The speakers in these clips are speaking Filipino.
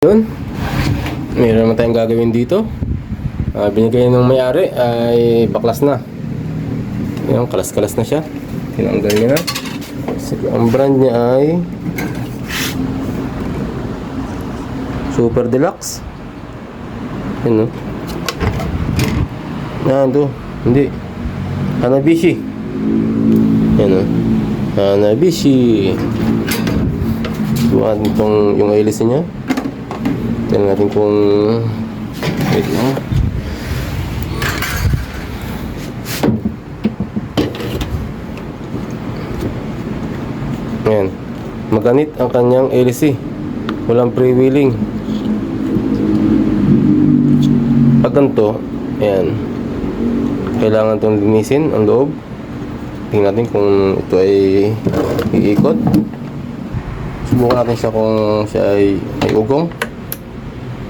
Yun. Meron naman tayong gagawin dito. Ah, binigay ng may-ari ay baklas na. Yan, kalas-kalas na siya. Tinanggal niya na. Sige, ang brand niya ay Super Deluxe. Yan no. Yan to. Hindi. Hanabishi. Yan no. Hanabishi. Bukan itong yung hélice niya. Tingnan natin kung wait lang. Ayan. Maganit ang kanyang LC. Walang freewheeling. Pag ganito, ayan. Kailangan itong linisin ang loob. Tingnan natin kung ito ay iikot. Subukan natin siya kung siya ay may ugong.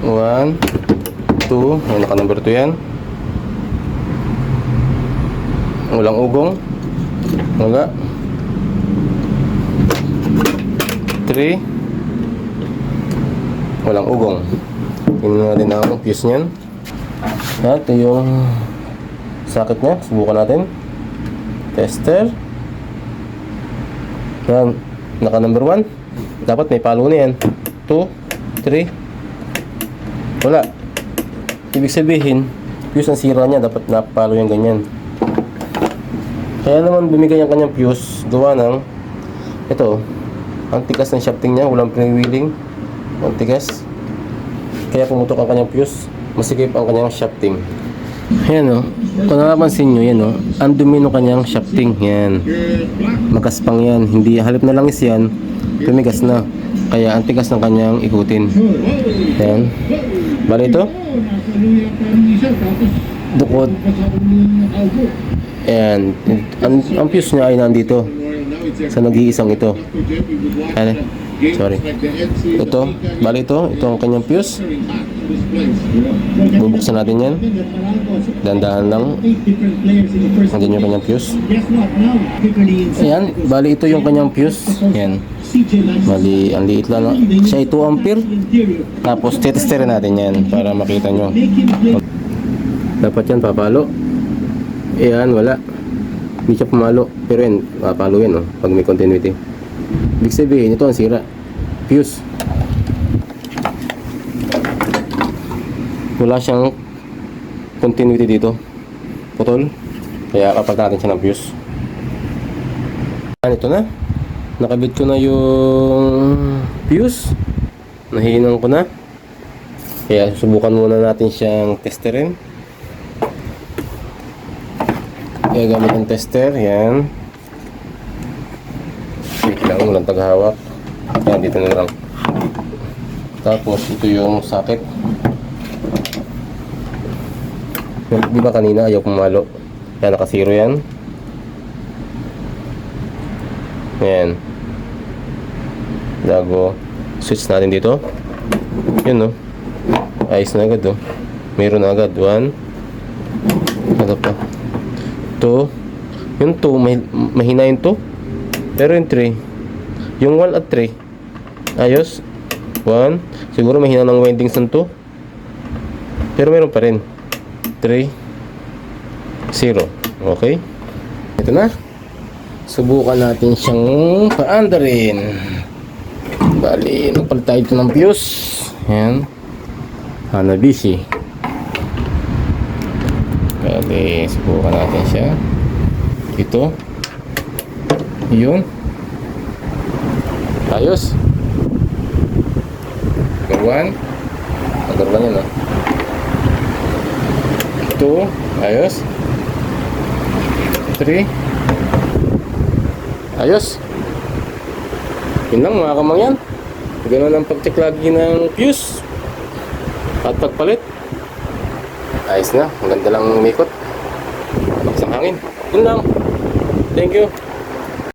1, 2, ay naka number 2 yan. Walang ugong. Wala. 3. Walang ugong. Tingnan natin ang fuse niyan. At yung socket niya. Subukan natin. Tester. Yan. Naka number 1. Dapat may palo na yan. 2, 3. Wala. Ibig sabihin, fuse ang sira niya. Dapat napalo yung ganyan. Kaya naman bumigay ang kanyang fuse. Gawa ng ito. Ang tigas ng shafting niya. Walang freewheeling. Ang tigas. Kaya pumutok ang kanyang fuse. Masikip ang kanyang shafting. Ayan o. Kung napapansin nyo, yan o. Ang dumi ng kanyang shafting. Yan. Magaspang yan. Hindi halip na langis yan. Tumigas na. Kaya ang tigas ng kanyang ikutin. Yan. Bali ito. Bukod. Ayan. Ang, ang fuse niya ay nandito. Sa nag-iisang ito. Ano? Sorry. Ito. Bali ito. Ito ang kanyang fuse. Bubuksan natin yan. Dandahan lang. Nandiyan yung kanyang fuse. Ayan. Bali ito yung kanyang fuse. Ayan. Bali, ang liit lang. Siya ay 2 ampere. Tapos, tetesterin natin yan para makita nyo. Dapat yan, papalo. Ayan, wala. Hindi siya pumalo. Pero yan, papalo yan, oh, pag may continuity. Ibig sabihin, ito ang sira. Fuse. Wala siyang continuity dito. Putol. Kaya kapag natin siya ng fuse. Ayan, ito na. Nakabit ko na yung fuse. Nahihinan ko na. Kaya subukan muna natin siyang testerin. Kaya gamit ang tester, yan. Wait lang, walang taghawak. Yan, dito na lang. Tapos, ito yung socket. Di ba kanina ayaw pumalo? Yan, nakasiro yan. Yan. Dago. Switch natin dito. Yun, no? Ayos na agad, oh. Mayroon na agad. One. Ano pa? 2. Yung 2, may, mahina yung 2. Pero yung 3, yung 1 at 3, ayos. 1. Siguro mahina ng windings ng 2. Pero meron pa rin. 3. 0. Okay? Ito na. Subukan natin siyang paandarin. Bali, nagpalit tayo ito ng fuse. Ayan. Hanabishi. Bali, subukan natin siya. Ito. Yun. Ayos. Number 1. Number 1 yun, no? 2. Ayos. 3. Ayos. Yun lang mga kamangyan. Ganun ang pag-check lagi ng fuse. At pagpalit. Ayos na. Ang ganda lang umikot. Lakas ang hangin. Yun lang. Thank you.